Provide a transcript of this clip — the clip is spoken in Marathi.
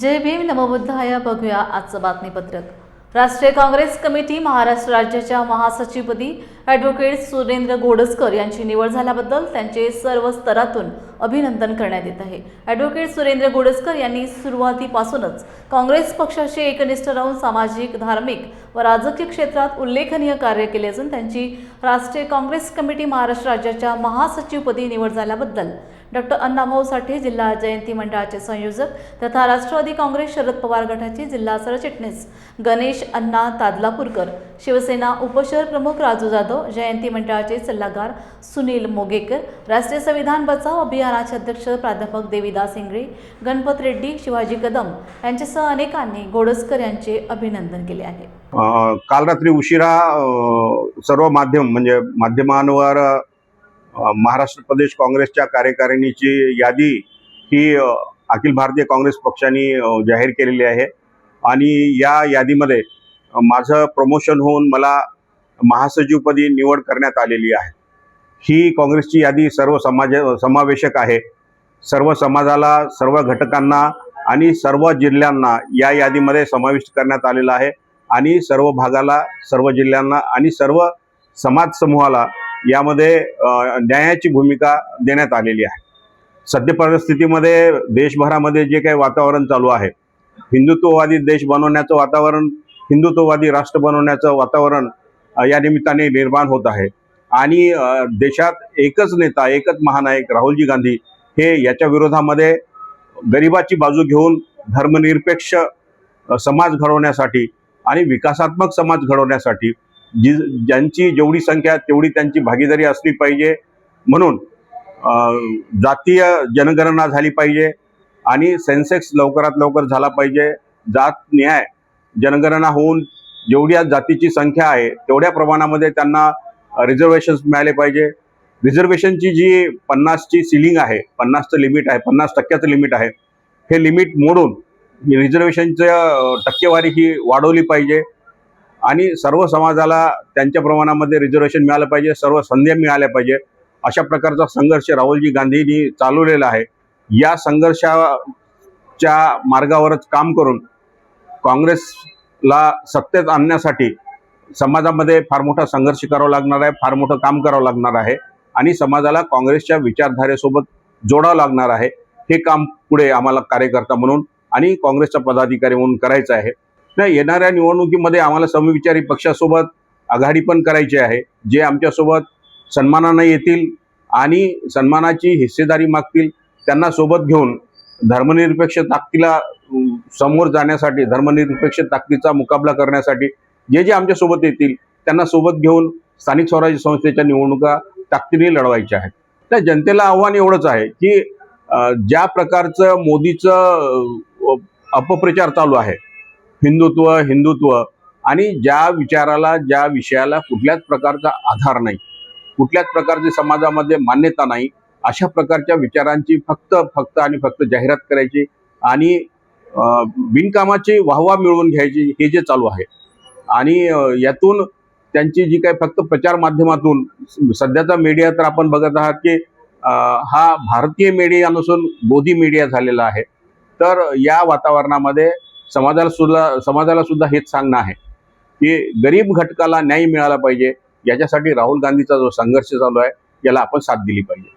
जय भीम नमबुद्धाय बघूया आजचं बातमीपत्रक. राष्ट्रीय काँग्रेस कमिटी महाराष्ट्र राज्याच्या महासचिवपदी ॲडव्होकेट सुरेंद्र घोडसकर यांची निवड झाल्याबद्दल त्यांचे सर्व स्तरातून अभिनंदन करण्यात येत आहे. ॲडव्होकेट सुरेंद्र गोडसकर यांनी सुरुवातीपासूनच काँग्रेस पक्षाशी एकनिष्ठ राहून सामाजिक धार्मिक व राजकीय क्षेत्रात उल्लेखनीय कार्य केले असून त्यांची राष्ट्रीय काँग्रेस कमिटी महाराष्ट्र राज्याच्या महासचिवपदी निवड झाल्याबद्दल डॉक्टर अण्णाभाऊ साठे जिल्हा जयंती मंडळाचे संयोजक तथा राष्ट्रवादी काँग्रेस शरद पवार गटाचे जिल्हा सरचिटणीस गणेश अण्णा तादलापूरकर शिवसेना उपशहर प्रमुख राजू जाधव जयंती मंडळाचे सल्लागार सुनील मोगेकर राष्ट्रीय संविधान बचाव अभियान अभियानाचे अध्यक्ष प्राध्यापक देवीदास इंगळे गणपत रेड्डी शिवाजी कदम यांच्यासह अनेकांनी गोडसकर यांचे अभिनंदन केले आहे. काल रात्री उशिरा सर्व माध्यम म्हणजे माध्यमांवर महाराष्ट्र प्रदेश काँग्रेसच्या कार्यकारिणीची यादी ही अखिल भारतीय काँग्रेस पक्षाने जाहीर केलेली आहे. आणि या यादीमध्ये माझं प्रमोशन होऊन मला महासचिवपदी निवड करण्यात आलेली आहे. ही काँग्रेसची यादी सर्व समाज समावेशक आहे. सर्व समाजाला सर्व घटकांना आणि सर्व जिल्ह्यांना या यादीमध्ये समाविष्ट करण्यात आलेलं आहे आणि सर्व भागाला सर्व जिल्ह्यांना आणि सर्व समाज समूहाला यामध्ये न्यायाची भूमिका देण्यात आलेली आहे. सद्य परिस्थितीमध्ये देशभरामध्ये जे काही वातावरण चालू आहे हिंदुत्ववादी देश बनवण्याचं वातावरण हिंदुत्ववादी राष्ट्र बनवण्याचं वातावरण या निमित्ताने निर्माण होत आहे. आणि देशात एकच नेता एकच महानायक राहुलजी गांधी हे याच्या विरोधामध्ये गरिबाची बाजू घेऊन धर्मनिरपेक्ष समाज घडवण्यासाठी आणि विकासात्मक समाज घडवण्यासाठी जी ज्यांची जेवढी संख्या तेवढी त्यांची भागीदारी असली पाहिजे म्हणून जातीय जनगणना झाली पाहिजे आणि सेन्सेक्स लवकरात लवकर झाला पाहिजे. जात न्याय जनगणना होऊन जेवढ्या जातीची संख्या आहे तेवढ्या प्रमाणामध्ये त्यांना रिझर्वेशन्स मिळाले पाहिजे. रिझर्वेशनची जी पन्नासची सिलिंग आहे पन्नासचं लिमिट आहे पन्नास टक्क्याचं लिमिट आहे हे लिमिट मोडून रिझर्वेशनच्या टक्केवारी ही वाढवली पाहिजे. आणि सर्व समाजाला त्यांच्या प्रमाणामध्ये रिझर्वेशन मिळालं पाहिजे सर्व संधी मिळाल्या पाहिजे. अशा प्रकारचा संघर्ष राहुलजी गांधींनी चालवलेला आहे. या संघर्षाच्या मार्गावरच काम करून काँग्रेसला सत्तेत आणण्यासाठी समाजामध्ये फार मोठा संघर्ष करावा लागणार आहे फार मोठं काम करावं लागणार आहे आणि समाजाला काँग्रेसच्या विचारधारेसोबत जोडावं लागणार आहे. हे काम पुढे आम्हाला कार्यकर्ता म्हणून आणि काँग्रेसचा पदाधिकारी म्हणून करायचं आहे. नाही येणाऱ्या निवडणुकीमध्ये आम्हाला समविचारी पक्षासोबत आघाडी पण करायची आहे जे आमच्यासोबत सन्मानानं येतील आणि सन्मानाची हिस्सेदारी मागतील त्यांना सोबत घेऊन धर्मनिरपेक्ष ताकदीला समोर जाण्यासाठी धर्मनिरपेक्ष ताकदीचा मुकाबला करण्यासाठी जे जे आमच्यासोबत येतील त्यांना सोबत घेऊन स्थानिक स्वराज्य संस्थेच्या निवडणुका ताकदीने लढवायच्या आहेत. तर जनतेला आव्हान एवढंच आहे की ज्या प्रकारचं मोदीचं अपप्रचार चालू आहे हिंदुत्व हिंदुत्व आणि ज्या विचाराला ज्या विषयाला कुठल्याच प्रकारचा आधार नाही कुठल्याच प्रकारची समाजामध्ये मान्यता नाही अशा प्रकारच्या विचारांची फक्त फक्त आणि फक्त जाहिरात करायची आणि बिनकामाची वाहवा मिळवून घ्यायची हे जे चालू आहे आणि यातून त्यांची जी काही फक्त प्रचार माध्यमातून सध्याचा मीडिया तर आपण बघत आहात की हा भारतीय मीडिया नसून बोधी मीडिया झालेला आहे. तर या वातावरणामध्ये समाजाला सुद्धा समाजाला सुद्धा हेच सांगणं आहे की गरीब घटकाला न्याय मिळाला पाहिजे. याच्यासाठी राहुल गांधीचा जो संघर्ष चालू आहे याला आपण साथ दिली पाहिजे.